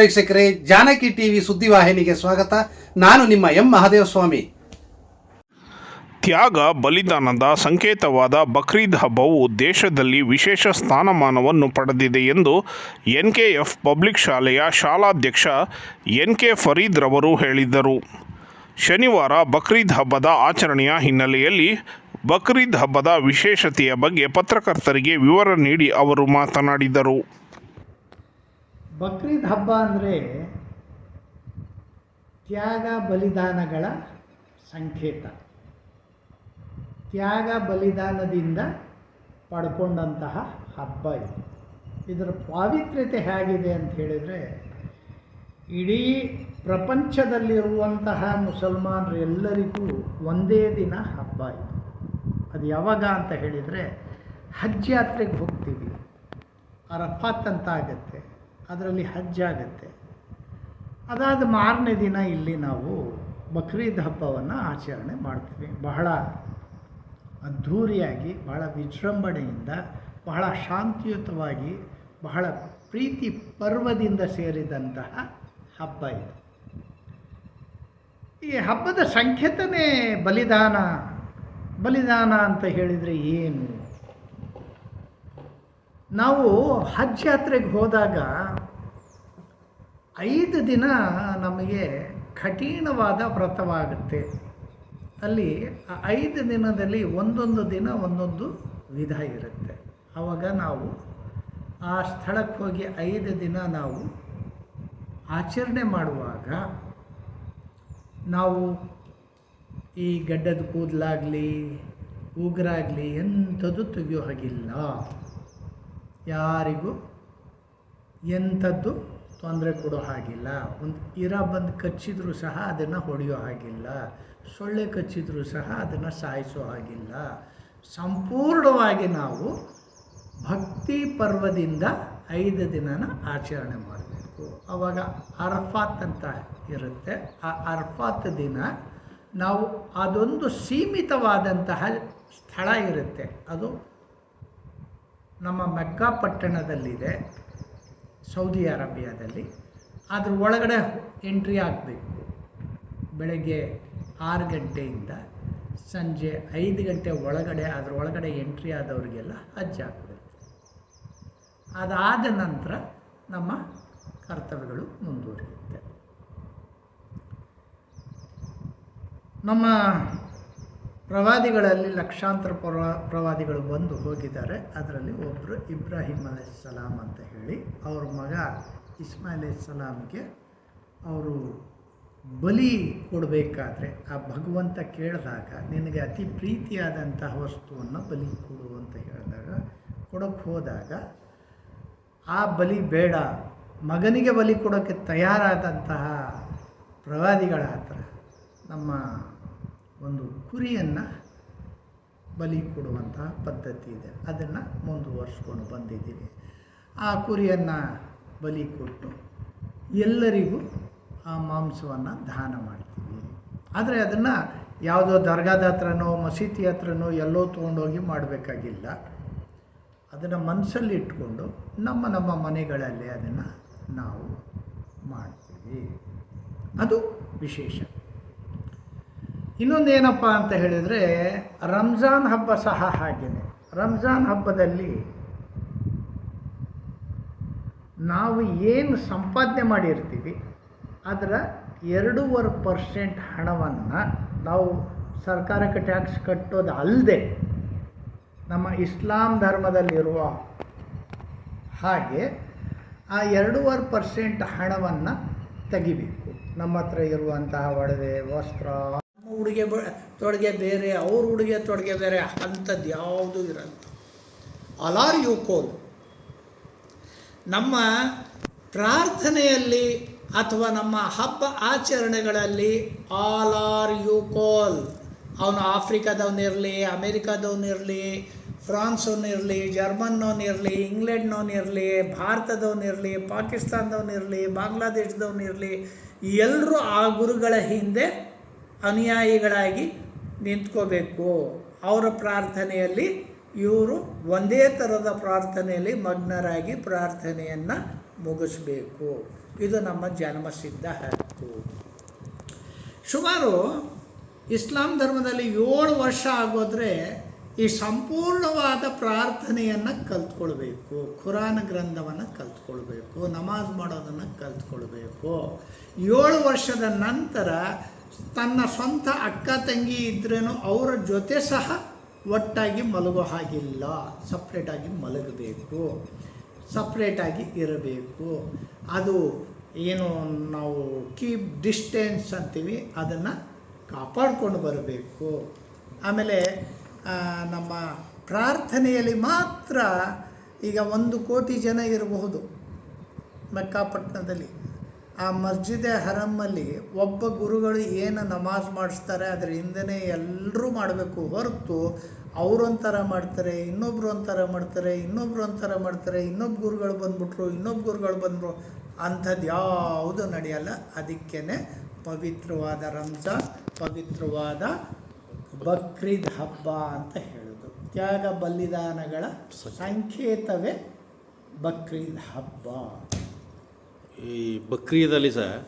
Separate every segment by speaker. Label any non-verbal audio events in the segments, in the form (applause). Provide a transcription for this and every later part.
Speaker 1: ವೀಕ್ಷಕರೇ, ಜಾನಕಿ ಟಿವಿ ಸುದ್ದಿವಾಹಿನಿಗೆ ಸ್ವಾಗತ. ನಾನು ನಿಮ್ಮ ಎಂ ಮಹಾದೇವಸ್ವಾಮಿ.
Speaker 2: ತ್ಯಾಗ, ಬಲಿದಾನದ ಸಂಕೇತವಾದ ಬಕ್ರೀದ್ ಹಬ್ಬವು ದೇಶದಲ್ಲಿ ವಿಶೇಷ ಸ್ಥಾನಮಾನವನ್ನು ಪಡೆದಿದೆ ಎಂದು ಎನ್ಕೆಎಫ್ ಪಬ್ಲಿಕ್ ಶಾಲೆಯ ಶಾಲಾಧ್ಯಕ್ಷ ಎನ್ ಕೆ ಫರೀದ್ ರವರು ಹೇಳಿದರು. ಶನಿವಾರ ಬಕ್ರೀದ್ ಹಬ್ಬದ ಆಚರಣೆಯ ಹಿನ್ನೆಲೆಯಲ್ಲಿ ಬಕ್ರೀದ್ ಹಬ್ಬದ ವಿಶೇಷತೆಯ ಬಗ್ಗೆ ಪತ್ರಕರ್ತರಿಗೆ ವಿವರ ನೀಡಿ ಅವರು ಮಾತನಾಡಿದರು.
Speaker 3: ಬಕ್ರೀದ್ ಹಬ್ಬ ಅಂದರೆ ತ್ಯಾಗ ಬಲಿದಾನಗಳ ಸಂಕೇತ. ತ್ಯಾಗ ಬಲಿದಾನದಿಂದ ಪಡ್ಕೊಂಡಂತಹ ಹಬ್ಬ ಇದು. ಇದರ ಪಾವಿತ್ರ್ಯತೆ ಹೇಗಿದೆ ಅಂತ ಹೇಳಿದರೆ, ಇಡೀ ಪ್ರಪಂಚದಲ್ಲಿರುವಂತಹ ಮುಸಲ್ಮಾನರು ಎಲ್ಲರಿಗೂ ಒಂದೇ ದಿನ ಹಬ್ಬ ಇದು. ಅದು ಯಾವಾಗ ಅಂತ ಹೇಳಿದರೆ, ಹಜ್ ಯಾತ್ರೆಗೆ ಹೋಗ್ತೀವಿ. ಅರಫಾತ್ ಅಂತ ಆಗುತ್ತೆ. ಅದರಲ್ಲಿ ಹಜ್ಜಾಗುತ್ತೆ. ಅದಾದ ಮಾರನೇ ದಿನ ಇಲ್ಲಿ ನಾವು ಬಕ್ರೀದ್ ಹಬ್ಬವನ್ನು ಆಚರಣೆ ಮಾಡ್ತೀವಿ. ಬಹಳ ಅದ್ಧೂರಿಯಾಗಿ, ಬಹಳ ವಿಜೃಂಭಣೆಯಿಂದ, ಬಹಳ ಶಾಂತಿಯುತವಾಗಿ, ಬಹಳ ಪ್ರೀತಿ ಪರ್ವದಿಂದ ಸೇರಿದಂತಹ ಹಬ್ಬ ಇದು. ಈ ಹಬ್ಬದ ಸಂಕೇತನೇ ಬಲಿದಾನ. ಬಲಿದಾನ ಅಂತ ಹೇಳಿದರೆ ಏನು? ನಾವು ಹಜ್ ಯಾತ್ರೆಗೆ ಹೋದಾಗ ಐದು ದಿನ ನಮಗೆ ಕಠಿಣವಾದ ವ್ರತವಾಗುತ್ತೆ. ಅಲ್ಲಿ ಐದು ದಿನದಲ್ಲಿ ಒಂದೊಂದು ದಿನ ಒಂದೊಂದು ವಿಧ ಇರುತ್ತೆ. ಆವಾಗ ನಾವು ಆ ಸ್ಥಳಕ್ಕೆ ಹೋಗಿ ಐದು ದಿನ ನಾವು ಆಚರಣೆ ಮಾಡುವಾಗ ನಾವು ಈ ಗಡ್ಡದ ಕೂದಲಾಗಲಿ, ಉಗುರಾಗಲಿ ಎಂಥದ್ದು ತೆಗಿಯೋ ಹಾಗಿಲ್ಲ. ಯಾರಿಗೂ ಎಂಥದ್ದು ತೊಂದರೆ ಕೊಡೋ ಹಾಗಿಲ್ಲ. ಒಂದು ಇರ ಬಂದು ಕಚ್ಚಿದ್ರೂ ಸಹ ಅದನ್ನು ಹೊಡೆಯೋ ಹಾಗಿಲ್ಲ. ಸೊಳ್ಳೆ ಕಚ್ಚಿದ್ರೂ ಸಹ ಅದನ್ನು ಸಾಯಿಸೋ ಹಾಗಿಲ್ಲ. ಸಂಪೂರ್ಣವಾಗಿ ನಾವು ಭಕ್ತಿ ಪರ್ವದಿಂದ ಐದು ದಿನನ ಆಚರಣೆ ಮಾಡಬೇಕು. ಆವಾಗ ಅರ್ಫಾತ್ ಅಂತ ಇರುತ್ತೆ. ಆ ಅರ್ಫಾತ್ ದಿನ ನಾವು ಅದೊಂದು ಸೀಮಿತವಾದಂತಹ ಸ್ಥಳ ಇರುತ್ತೆ. ಅದು ನಮ್ಮ ಮೆಕ್ಕಾ ಪಟ್ಟಣದಲ್ಲಿದೆ, ಸೌದಿ ಅರೇಬಿಯಾದಲ್ಲಿ. ಅದ್ರ ಒಳಗಡೆ ಎಂಟ್ರಿ ಆಗಬೇಕು. ಬೆಳಗ್ಗೆ ಆರು ಗಂಟೆಯಿಂದ ಸಂಜೆ ಐದು ಗಂಟೆ ಒಳಗಡೆ, ಅದ್ರ ಒಳಗಡೆ ಎಂಟ್ರಿ ಆದವರಿಗೆಲ್ಲ ಅಜ್ಜ ಹಾಕಬೇಕು. ಅದಾದ ನಂತರ ನಮ್ಮ ಕರ್ತವ್ಯಗಳು ಮುಂದುವರಿಯುತ್ತೆ. ನಮ್ಮ ಪ್ರವಾದಿಗಳಲ್ಲಿ ಲಕ್ಷಾಂತರ ಪ್ರವ, ಪ್ರವಾದಿಗಳು ಬಂದು ಹೋಗಿದ್ದಾರೆ. ಅದರಲ್ಲಿ ಒಬ್ಬರು ಇಬ್ರಾಹಿಂ ಅಲೈಹಿಸ್ಸಲಾಂ ಅಂತ ಹೇಳಿ ಅವ್ರ ಮಗ ಇಸ್ಮಾಯಿಲ್ ಅಲೈಹಿಸ್ಸಲಾಮ್ಗೆ ಅವರು ಬಲಿ ಕೊಡಬೇಕಾದ್ರೆ ಆ ಭಗವಂತ ಕೇಳಿದಾಗ ನಿನಗೆ ಅತಿ ಪ್ರೀತಿಯಾದಂತಹ ವಸ್ತುವನ್ನು ಬಲಿ ಕೊಡು ಅಂತ ಹೇಳಿದಾಗ ಕೊಡೋಕ್ಕೆ ಹೋದಾಗ ಆ ಬಲಿ ಬೇಡ, ಮಗನಿಗೆ ಬಲಿ ಕೊಡೋಕ್ಕೆ ತಯಾರಾದಂತಹ ಪ್ರವಾದಿಗಳ ಹತ್ರ ನಮ್ಮ ಒಂದು ಕುರಿಯನ್ನು ಬಲಿ ಕೊಡುವಂತಹ ಪದ್ಧತಿ ಇದೆ. ಅದನ್ನು ಮುಂದುವರ್ಸ್ಕೊಂಡು ಬಂದಿದ್ದೀವಿ. ಆ ಕುರಿಯನ್ನು ಬಲಿ ಕೊಟ್ಟು ಎಲ್ಲರಿಗೂ ಆ ಮಾಂಸವನ್ನು ದಾನ ಮಾಡ್ತೀವಿ. ಆದರೆ ಅದನ್ನು ಯಾವುದೋ ದರ್ಗಾದ ಹತ್ರನೋ, ಮಸೀದಿ ಹತ್ರನೋ ಎಲ್ಲೋ ತೊಗೊಂಡೋಗಿ ಮಾಡಬೇಕಾಗಿಲ್ಲ. ಅದನ್ನು ಮನಸ್ಸಲ್ಲಿ ಇಟ್ಕೊಂಡು ನಮ್ಮ ನಮ್ಮ ಮನೆಗಳಲ್ಲಿ ಅದನ್ನು ನಾವು ಮಾಡ್ತೀವಿ. ಅದು ವಿಶೇಷ. ಇನ್ನೊಂದೇನಪ್ಪ ಅಂತ ಹೇಳಿದರೆ ರಂಜಾನ್ ಹಬ್ಬ ಸಹ ಹಾಗೆಯೇ ರಂಜಾನ್ ಹಬ್ಬದಲ್ಲಿ ನಾವು ಏನು ಸಂಪಾದನೆ ಮಾಡಿರ್ತೀವಿ, ಅದರ ಎರಡೂವರೆ ಪರ್ಸೆಂಟ್ ಹಣವನ್ನು ನಾವು ಸರ್ಕಾರಕ್ಕೆ ಟ್ಯಾಕ್ಸ್ ಕಟ್ಟೋದು ಅಲ್ಲದೆ ನಮ್ಮ ಇಸ್ಲಾಂ ಧರ್ಮದಲ್ಲಿರುವ ಹಾಗೆ ಆ ಎರಡೂವರೆ ಪರ್ಸೆಂಟ್ ಹಣವನ್ನು ತೆಗಿಬೇಕು. ನಮ್ಮ ಹತ್ರ ಇರುವಂತಹ ಒಡವೆ, ವಸ್ತ್ರ ಉಡುಗೆ ಬ, ತೊಡುಗೆ ಬೇರೆ, ಅವ್ರ ಉಡುಗೆ ತೊಡುಗೆ ಬೇರೆ, ಅಂಥದ್ದು ಯಾವುದೂ ಇರಲ್ಲ. ಅಲಾರ್ ಯು ಕೋಲ್ ನಮ್ಮ ಪ್ರಾರ್ಥನೆಯಲ್ಲಿ ಅಥವಾ ನಮ್ಮ ಹಬ್ಬ ಆಚರಣೆಗಳಲ್ಲಿ ಆಲ್ ಆರ್ ಯು ಕೋಲ್ ಅವನು ಆಫ್ರಿಕಾದವನಿರಲಿ ಅಮೇರಿಕಾದವನಿರಲಿ ಫ್ರಾನ್ಸವನಿರಲಿ ಜರ್ಮನ್ನವನಿರಲಿ ಇಂಗ್ಲೆಂಡ್ನವನಿರಲಿ ಭಾರತದವನಿರಲಿ ಪಾಕಿಸ್ತಾನದವನಿರಲಿ ಬಾಂಗ್ಲಾದೇಶದವನಿರಲಿ ಎಲ್ಲರೂ ಆ ಗುರುಗಳ ಹಿಂದೆ ಅನುಯಾಯಿಗಳಾಗಿ ನಿಂತ್ಕೋಬೇಕು. ಅವರ ಪ್ರಾರ್ಥನೆಯಲ್ಲಿ ಇವರು ಒಂದೇ ಥರದ ಪ್ರಾರ್ಥನೆಯಲ್ಲಿ ಮಗ್ನರಾಗಿ ಪ್ರಾರ್ಥನೆಯನ್ನು ಮುಗಿಸ್ಬೇಕು. ಇದು ನಮ್ಮ ಜನ್ಮಸಿದ್ಧ ಹಕ್ಕು. ಸುಮಾರು ಇಸ್ಲಾಂ ಧರ್ಮದಲ್ಲಿ ಏಳು ವರ್ಷ ಆಗೋದ್ರೆ ಈ ಸಂಪೂರ್ಣವಾದ ಪ್ರಾರ್ಥನೆಯನ್ನು ಕಲ್ತ್ಕೊಳ್ಬೇಕು. ಖುರಾನ್ ಗ್ರಂಥವನ್ನು ಕಲ್ತ್ಕೊಳ್ಬೇಕು. ನಮಾಜ್ ಮಾಡೋದನ್ನು ಕಲ್ತ್ಕೊಳ್ಬೇಕು. ಏಳು ವರ್ಷದ ನಂತರ ತನ್ನ ಸ್ವಂತ ಅಕ್ಕ ತಂಗಿ ಇದ್ರೂ ಅವರ ಜೊತೆ ಸಹ ಒಟ್ಟಾಗಿ ಮಲಗೋ ಹಾಗಿಲ್ಲ. ಸಪ್ರೇಟಾಗಿ ಮಲಗಬೇಕು. ಸಪ್ರೇಟಾಗಿ ಇರಬೇಕು. ಅದು ಏನು ನಾವು ಕೀಪ್ ಡಿಸ್ಟೆನ್ಸ್ ಅಂತೀವಿ, ಅದನ್ನು ಕಾಪಾಡಿಕೊಂಡು ಬರಬೇಕು. ಆಮೇಲೆ ನಮ್ಮ ಪ್ರಾರ್ಥನೆಯಲ್ಲಿ ಮಾತ್ರ ಈಗ ಒಂದು ಕೋಟಿ ಜನ ಇರಬಹುದು. ಮೆಕ್ಕಾಪಟ್ಟಣದಲ್ಲಿ. ಆ ಮಸ್ಜಿದೆ ಹರಮ್ಮಲ್ಲಿ ಒಬ್ಬ ಗುರುಗಳು ಏನು ನಮಾಜ್ ಮಾಡಿಸ್ತಾರೆ, ಅದರ ಹಿಂದೆನೇ ಎಲ್ಲರೂ ಮಾಡಬೇಕು ಹೊರತು ಅವರೊಂಥರ ಮಾಡ್ತಾರೆ ಇನ್ನೊಬ್ರು ಒಂಥರ ಮಾಡ್ತಾರೆ ಇನ್ನೊಬ್ರು ಒಂಥರ ಮಾಡ್ತಾರೆ ಇನ್ನೊಬ್ಬ ಗುರುಗಳು ಬಂದ್ಬಿಟ್ರು ಇನ್ನೊಬ್ಬ ಗುರುಗಳು ಬಂದರು ಅಂಥದ್ದು ಯಾವುದು ನಡೆಯಲ್ಲ. ಅದಕ್ಕೇ ಪವಿತ್ರವಾದ ರಂಜಾನ್, ಪವಿತ್ರವಾದ ಬಕ್ರೀದ್ ಹಬ್ಬ ಅಂತ ಹೇಳೋದು. ತ್ಯಾಗ ಬಲಿದಾನಗಳ ಸಂಕೇತವೇ ಬಕ್ರೀದ್ ಹಬ್ಬ.
Speaker 4: ಈ ಬಕ್ರೀದಲ್ಲಿ ಸಹ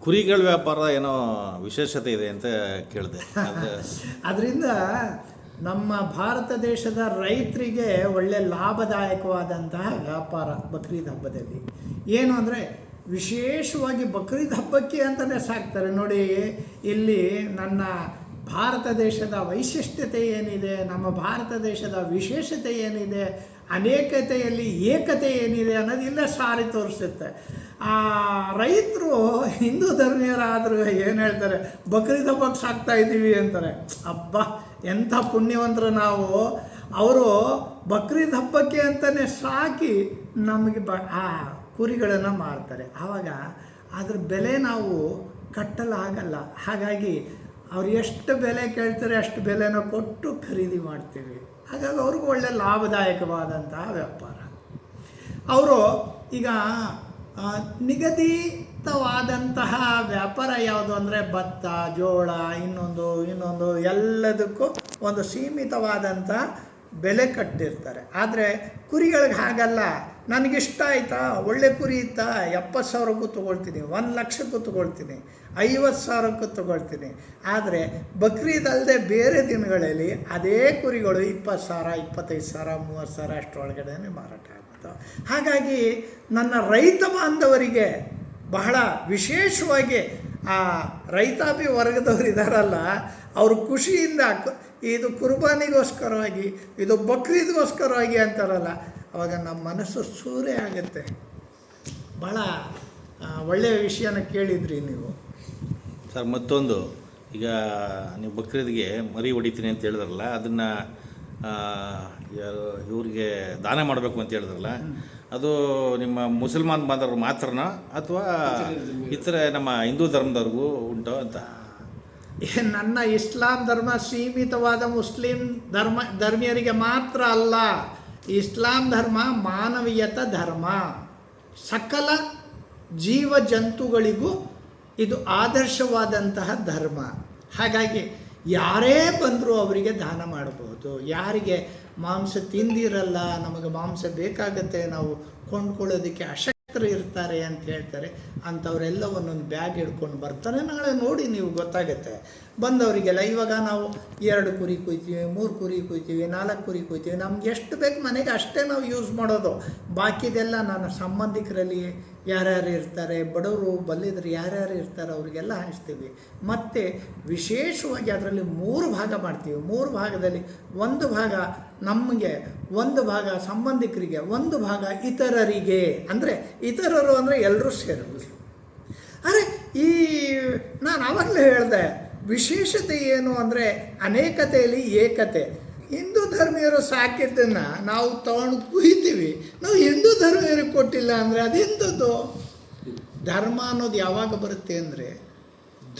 Speaker 4: ಕುರಿಗಳ ವ್ಯಾಪಾರ ಏನೋ ವಿಶೇಷತೆ ಇದೆ ಅಂತ ಕೇಳಿದೆ. ಅದು (laughs)
Speaker 3: ಅದರಿಂದ ನಮ್ಮ ಭಾರತ ದೇಶದ ರೈತರಿಗೆ ಒಳ್ಳೆ ಲಾಭದಾಯಕವಾದಂತಹ ವ್ಯಾಪಾರ ಬಕ್ರೀದ್ ಹಬ್ಬದಲ್ಲಿ. ಏನು ಅಂದರೆ ವಿಶೇಷವಾಗಿ ಬಕ್ರೀದ್ ಹಬ್ಬಕ್ಕೆ ಅಂತಲೇ ಸಾಕ್ತಾರೆ. ನೋಡಿ, ಇಲ್ಲಿ ನನ್ನ ಭಾರತ ದೇಶದ ವೈಶಿಷ್ಟ್ಯತೆ ಏನಿದೆ, ನಮ್ಮ ಭಾರತ ದೇಶದ ವಿಶೇಷತೆ ಏನಿದೆ, ಅನೇಕತೆಯಲ್ಲಿ ಏಕತೆ ಏನಿದೆ ಅನ್ನೋದು ಇಲ್ಲ ಸಾರಿ ತೋರಿಸುತ್ತೆ. ಆ, ರೈತರು, ಹಿಂದೂ ಧರ್ಮೀಯರಾದರೂ ಏನು ಹೇಳ್ತಾರೆ, ಬಕ್ರೀದ್ ಹಬ್ಬಕ್ಕೆ ಸಾಕ್ತಾ ಇದ್ದೀವಿ ಅಂತಾರೆ. ಅಬ್ಬಾ, ಎಂಥ ಪುಣ್ಯವಂತರು ನಾವು. ಅವರು ಬಕ್ರೀದ್ ಹಬ್ಬಕ್ಕೆ ಅಂತಲೇ ಸಾಕಿ ನಮಗೆ ಬ, ಆ ಕುರಿಗಳನ್ನು ಮಾರ್ತಾರೆ. ಆವಾಗ ಅದ್ರ ಬೆಲೆ ನಾವು ಕಟ್ಟಲಾಗಲ್ಲ. ಹಾಗಾಗಿ ಅವ್ರು ಎಷ್ಟು ಬೆಲೆ ಕೇಳ್ತಾರೆ ಅಷ್ಟು ಬೆಲೆನ ಕೊಟ್ಟು ಖರೀದಿ ಮಾಡ್ತೀವಿ. ಹಾಗಾಗಿ ಅವ್ರಿಗೂ ಒಳ್ಳೆ ಲಾಭದಾಯಕವಾದಂತಹ ವ್ಯಾಪಾರ. ಅವರು ಈಗ ನಿಗದಿತವಾದಂತಹ ವ್ಯಾಪಾರ ಯಾವುದು ಅಂದರೆ ಭತ್ತ, ಜೋಳ, ಇನ್ನೊಂದು ಇನ್ನೊಂದು ಎಲ್ಲದಕ್ಕೂ ಒಂದು ಸೀಮಿತವಾದಂಥ ಬೆಲೆ ಕಟ್ಟಿರ್ತಾರೆ. ಆದರೆ ಕುರಿಗಳಿಗೆ ಹಾಗಲ್ಲ. ನನಗಿಷ್ಟ ಆಯಿತಾ? ಒಳ್ಳೆ ಕುರಿ ಇತ್ತಾ? ಎಪ್ಪತ್ತು ಸಾವಿರಕ್ಕೂ ತೊಗೊಳ್ತೀನಿ. ಒಂದು ಲಕ್ಷಕ್ಕೂ ತೊಗೊಳ್ತೀನಿ. ಐವತ್ತು ಸಾವಿರಕ್ಕೂ ತೊಗೊಳ್ತೀನಿ. ಆದರೆ ಬಕ್ರೀದ್ ಅಲ್ಲದೆ ಬೇರೆ ದಿನಗಳಲ್ಲಿ ಅದೇ ಕುರಿಗಳು ಇಪ್ಪತ್ತು ಸಾವಿರ, ಇಪ್ಪತ್ತೈದು ಸಾವಿರ, ಮೂವತ್ತು ಸಾವಿರ ಅಷ್ಟರೊಳಗಡೆ ಮಾರಾಟ ಆಗುತ್ತೆ ಹಾಗಾಗಿ ನನ್ನ ರೈತ ಬಾಂಧವರಿಗೆ ಬಹಳ ವಿಶೇಷವಾಗಿ ಆ ರೈತಾಪಿ ವರ್ಗದವ್ರು ಇದ್ದಾರಲ್ಲ ಅವರು ಖುಷಿಯಿಂದ ಇದು ಕುರ್ಬಾನಿಗೋಸ್ಕರವಾಗಿ, ಇದು ಬಕ್ರೀದ್ಗೋಸ್ಕರವಾಗಿ ಅಂತಾರಲ್ಲ ಅವಾಗ ನಮ್ಮ ಮನಸ್ಸು ಸೂರೆ ಆಗುತ್ತೆ. ಭಾಳ ಒಳ್ಳೆಯ ವಿಷಯನ ಕೇಳಿದ್ರಿ ನೀವು.
Speaker 4: ಸರ್ ಮತ್ತೊಂದು. ಈಗ ನೀವು ಬಕ್ರೀದ್ಗೆ ಮರಿ ಹೊಡಿತೀನಿ ಅಂತ ಹೇಳಿದ್ರಲ್ಲ ಅದನ್ನು ಇವ್ರಿಗೆ ದಾನ ಮಾಡಬೇಕು ಅಂತ ಹೇಳಿದ್ರಲ್ಲ ಅದು ನಿಮ್ಮ ಮುಸಲ್ಮಾನ್ ಬಾಂಧವರು ಮಾತ್ರನಾ ಅಥವಾ ಇತರ ನಮ್ಮ ಹಿಂದೂ ಧರ್ಮದವ್ರಿಗೂ ಉಂಟು ಅಂತ?
Speaker 3: ನನ್ನ ಇಸ್ಲಾಂ ಧರ್ಮ ಸೀಮಿತವಾದ ಮುಸ್ಲಿಂ ಧರ್ಮ ಧರ್ಮೀಯರಿಗೆ ಮಾತ್ರ ಅಲ್ಲ. ಇಸ್ಲಾಂ ಧರ್ಮ ಮಾನವೀಯತ ಧರ್ಮ. ಸಕಲ ಜೀವ ಜಂತುಗಳಿಗೂ ಇದು ಆದರ್ಶವಾದಂತಹ ಧರ್ಮ. ಹಾಗಾಗಿ ಯಾರೇ ಬಂದರೂ ಅವರಿಗೆ ದಾನ ಮಾಡಬಹುದು. ಯಾರಿಗೆ ಮಾಂಸ ತಿಂದಿರಲ್ಲ, ನಮಗೆ ಮಾಂಸ ಬೇಕಾಗತ್ತೆ, ನಾವು ಕೊಂಡ್ಕೊಳ್ಳೋದಕ್ಕೆ ಅಶಕ್ತರು ಇರ್ತಾರೆ ಅಂತ ಹೇಳ್ತಾರೆ ಅಂಥವರೆಲ್ಲ ಒಂದೊಂದು ಬ್ಯಾಗ್ ಹಿಡ್ಕೊಂಡು ಬರ್ತಾರೆ. ನಾಳೆ ನೋಡಿ ನೀವು ಗೊತ್ತಾಗುತ್ತೆ. ಬಂದವರಿಗೆಲ್ಲ ಇವಾಗ ನಾವು ಎರಡು ಕುರಿ ಕುಯ್ತೀವಿ, ಮೂರು ಕುರಿ ಕುಯ್ತೀವಿ, ನಾಲ್ಕು ಕುರಿ ಕುಯ್ತೀವಿ, ನಮ್ಗೆ ಎಷ್ಟು ಬೇಕು ಮನೆಗೆ ಅಷ್ಟೇ ನಾವು ಯೂಸ್ ಮಾಡೋದು. ಬಾಕಿದೆಲ್ಲ ನನ್ನ ಸಂಬಂಧಿಕರಲ್ಲಿ ಯಾರ್ಯಾರು ಇರ್ತಾರೆ, ಬಡವರು ಬಲ್ಲಿದ್ರು ಯಾರ್ಯಾರು ಇರ್ತಾರೆ ಅವರಿಗೆಲ್ಲ ಹಂಚ್ತೀವಿ. ಮತ್ತು ವಿಶೇಷವಾಗಿ ಅದರಲ್ಲಿ ಮೂರು ಭಾಗ ಮಾಡ್ತೀವಿ. ಮೂರು ಭಾಗದಲ್ಲಿ ಒಂದು ಭಾಗ ನಮಗೆ, ಒಂದು ಭಾಗ ಸಂಬಂಧಿಕರಿಗೆ, ಒಂದು ಭಾಗ ಇತರರಿಗೆ. ಅಂದರೆ ಇತರರು ಅಂದರೆ ಎಲ್ಲರೂ ಸೇರೋದು ಅರೆ ಈ ನಾನು ಆವಾಗಲೇ ಹೇಳಿದೆ ವಿಶೇಷತೆ ಏನು ಅಂದರೆ ಅನೇಕತೆಯಲ್ಲಿ ಏಕತೆ. ಹಿಂದೂ ಧರ್ಮೀಯರು ಸಾಕಿದ್ದನ್ನು ನಾವು ತಗೊಂಡು ಕುಯ್ತೀವಿ. ನಾವು ಹಿಂದೂ ಧರ್ಮೀಯರಿಗೆ ಕೊಟ್ಟಿಲ್ಲ ಅಂದರೆ ಅದೆಂಥದ್ದು? ಧರ್ಮ ಅನ್ನೋದು ಯಾವಾಗ ಬರುತ್ತೆ ಅಂದರೆ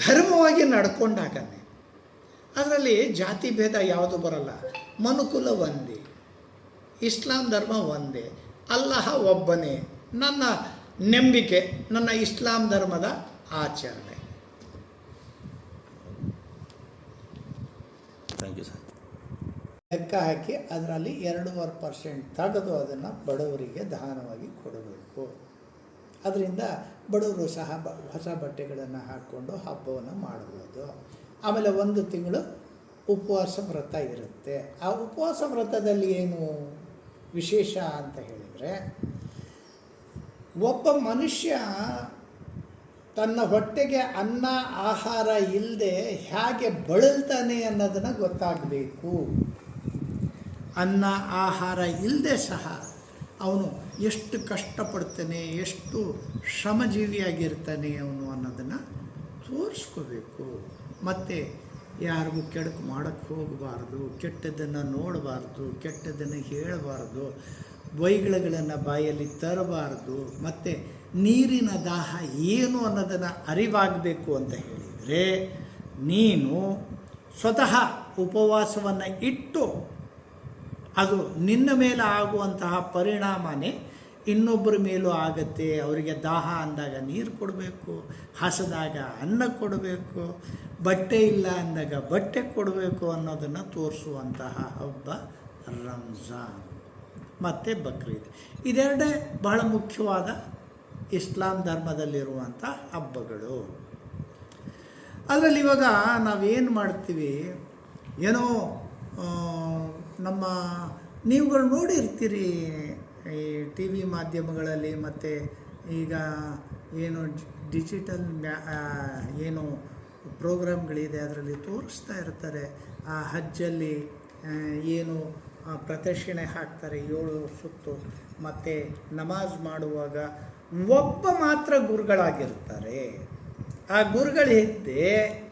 Speaker 3: ಧರ್ಮವಾಗಿ ನಡ್ಕೊಂಡಾಗನೆ. ಅದರಲ್ಲಿ ಜಾತಿ ಭೇದ ಯಾವುದು ಬರಲ್ಲ. ಮನುಕುಲ ಒಂದೇ. ಇಸ್ಲಾಂ ಧರ್ಮ ಒಂದೇ. ಅಲ್ಲಹ ಒಬ್ಬನೇ. ನನ್ನ ನಂಬಿಕೆ, ನನ್ನ ಇಸ್ಲಾಂ ಧರ್ಮದ ಆಚರಣೆ.
Speaker 4: ಥ್ಯಾಂಕ್ ಯು ಸರ್
Speaker 3: ಲೆಕ್ಕ ಹಾಕಿ ಅದರಲ್ಲಿ ಎರಡೂವರೆ ಪರ್ಸೆಂಟ್ ತೆಗೆದು ಅದನ್ನು ಬಡವರಿಗೆ ದಾನವಾಗಿ ಕೊಡಬೇಕು. ಅದರಿಂದ ಬಡವರು ಸಹ ಬ, ಹೊಸ ಬಟ್ಟೆಗಳನ್ನು ಹಾಕ್ಕೊಂಡು ಹಬ್ಬವನ್ನು ಮಾಡ್ಬೋದು. ಆಮೇಲೆ ಒಂದು ತಿಂಗಳು ಉಪವಾಸ ವ್ರತ ಇರುತ್ತೆ. ಆ ಉಪವಾಸ ವ್ರತದಲ್ಲಿ ಏನು ವಿಶೇಷ ಅಂತ ಹೇಳಿದರೆ, ಒಬ್ಬ ಮನುಷ್ಯ ತನ್ನ ಹೊಟ್ಟೆಗೆ ಅನ್ನ, ಆಹಾರ ಇಲ್ಲದೆ ಹೇಗೆ ಬಳಲ್ತಾನೆ ಅನ್ನೋದನ್ನು ಗೊತ್ತಾಗಬೇಕು. ಅನ್ನ, ಆಹಾರ ಇಲ್ಲದೆ ಸಹ ಅವನು ಎಷ್ಟು ಕಷ್ಟಪಡ್ತಾನೆ, ಎಷ್ಟು ಶ್ರಮಜೀವಿಯಾಗಿರ್ತಾನೆ ಅವನು ಅನ್ನೋದನ್ನು ತೋರಿಸ್ಕೋಬೇಕು. ಮತ್ತು ಯಾರಿಗೂ ಕೆಡಕು ಮಾಡೋಕ್ಕೆ ಹೋಗಬಾರ್ದು ಕೆಟ್ಟದನ್ನು ನೋಡಬಾರ್ದು, ಕೆಟ್ಟದ್ದನ್ನು ಹೇಳಬಾರ್ದು. ಬೈಗಳಗಳನ್ನು ಬಾಯಲ್ಲಿ ತರಬಾರದು, ಮತ್ತು ನೀರಿನ ದಾಹ ಏನು ಅನ್ನೋದನ್ನು ಅರಿವಾಗಬೇಕು ಅಂತ ಹೇಳಿದರೆ, ನೀನು ಸ್ವತಃ ಉಪವಾಸವನ್ನು ಇಟ್ಟು ಅದು ನಿನ್ನ ಮೇಲೆ ಆಗುವಂತಹ ಪರಿಣಾಮನೇ ಇನ್ನೊಬ್ಬರ ಮೇಲೂ ಆಗತ್ತೆ. ಅವರಿಗೆ ದಾಹ ಅಂದಾಗ ನೀರು ಕೊಡಬೇಕು, ಹಸದಾಗ ಅನ್ನ ಕೊಡಬೇಕು, ಬಟ್ಟೆ ಇಲ್ಲ ಅಂದಾಗ ಬಟ್ಟೆ ಕೊಡಬೇಕು ಅನ್ನೋದನ್ನು ತೋರಿಸುವಂತಹ ಹಬ್ಬ ರಂಜಾನ್. ಮತ್ತು ಬಕ್ರೀದ್. ಇದೆರಡೇ ಬಹಳ ಮುಖ್ಯವಾದ ಇಸ್ಲಾಂ ಧರ್ಮದಲ್ಲಿರುವಂಥ ಹಬ್ಬಗಳು. ಅದರಲ್ಲಿ ಇವಾಗ ನಾವೇನು ಮಾಡ್ತೀವಿ? ಏನೋ ನಮ್ಮ ನೀವುಗಳು ನೋಡಿರ್ತೀರಿ ಈ ಟಿ ವಿ ಮಾಧ್ಯಮಗಳಲ್ಲಿ ಮತ್ತು ಈಗ ಏನು ಡಿಜಿಟಲ್ ಮ್ಯಾ ಏನು ಪ್ರೋಗ್ರಾಮ್ಗಳಿದೆ, ಅದರಲ್ಲಿ ತೋರಿಸ್ತಾ ಇರ್ತಾರೆ. ಆ ಹಜ್ಜಲ್ಲಿ ಏನು ಪ್ರದಕ್ಷಿಣೆ ಹಾಕ್ತಾರೆ, ಏಳು ಸುತ್ತು. ಮತ್ತು ನಮಾಜ್ ಮಾಡುವಾಗ ಒಬ್ಬ ಮಾತ್ರ ಗುರುಗಳಾಗಿರ್ತಾರೆ. ಆ ಗುರುಗಳ ಹಿಂದೆ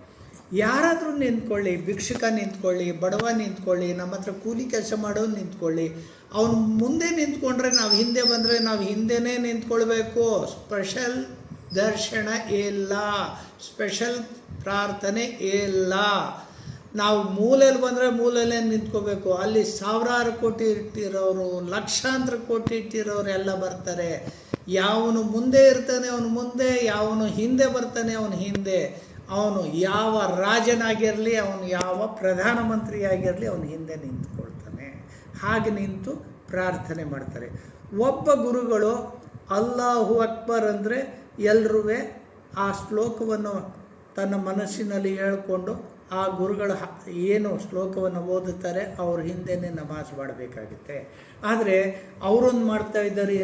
Speaker 3: ಯಾರಾದರೂ ನಿಂತ್ಕೊಳ್ಳಿ, ಭಿಕ್ಷುಕ ನಿಂತ್ಕೊಳ್ಳಿ, ಬಡವ ನಿಂತ್ಕೊಳ್ಳಿ, ನಮ್ಮ ಹತ್ರ ಕೂಲಿ ಕೆಲಸ ಮಾಡೋ ನಿಂತ್ಕೊಳ್ಳಿ. ಅವನು ಮುಂದೆ ನಿಂತ್ಕೊಂಡ್ರೆ ನಾವು ಹಿಂದೆ ಬಂದರೆ ನಾವು ಹಿಂದೆನೇ ನಿಂತ್ಕೊಳ್ಬೇಕು. ಸ್ಪೆಷಲ್ ದರ್ಶನ ಇಲ್ಲ. ಸ್ಪೆಷಲ್ ಪ್ರಾರ್ಥನೆ ಇಲ್ಲ. ನಾವು ಮೂಲೆಯಲ್ಲಿ ಬಂದರೆ ಮೂಲೆಯಲ್ಲೇ ನಿಂತ್ಕೋಬೇಕು. ಅಲ್ಲಿ ಸಾವಿರಾರು ಕೋಟಿ ಇಟ್ಟಿರೋರು, ಲಕ್ಷಾಂತರ ಕೋಟಿ ಇಟ್ಟಿರೋರು ಎಲ್ಲ ಬರ್ತಾರೆ. ಯಾವನು ಮುಂದೆ ಇರ್ತಾನೆ, ಅವನು ಮುಂದೆ. ಯಾವನು ಹಿಂದೆ ಬರ್ತಾನೆ, ಅವನು ಹಿಂದೆ. ಅವನು ಯಾವ ರಾಜನಾಗಿರಲಿ, ಅವನು ಯಾವ ಪ್ರಧಾನಮಂತ್ರಿಯಾಗಿರಲಿ, ಅವನು ಹಿಂದೆ ನಿಂತ್ಕೊಳ್ತಾನೆ. ಹಾಗೆ ನಿಂತು ಪ್ರಾರ್ಥನೆ ಮಾಡ್ತಾರೆ. ಒಬ್ಬ ಗುರುಗಳು ಅಲ್ಲಾಹು ಅಕ್ಬರ್ ಅಂದರೆ ಎಲ್ಲರೂ ಆ ಶ್ಲೋಕವನ್ನು ತನ್ನ ಮನಸ್ಸಿನಲ್ಲಿ ಹೇಳ್ಕೊಂಡು ಆ ಗುರುಗಳ ಏನು ಶ್ಲೋಕವನ್ನು ಓದುತ್ತಾರೆ ಅವ್ರ ಹಿಂದೆನೇ ನಮಾಜ್ ಮಾಡಬೇಕಾಗುತ್ತೆ. ಆದರೆ ಅವರೊಂದು ಮಾಡ್ತಾ ಇದ್ದಾರೆ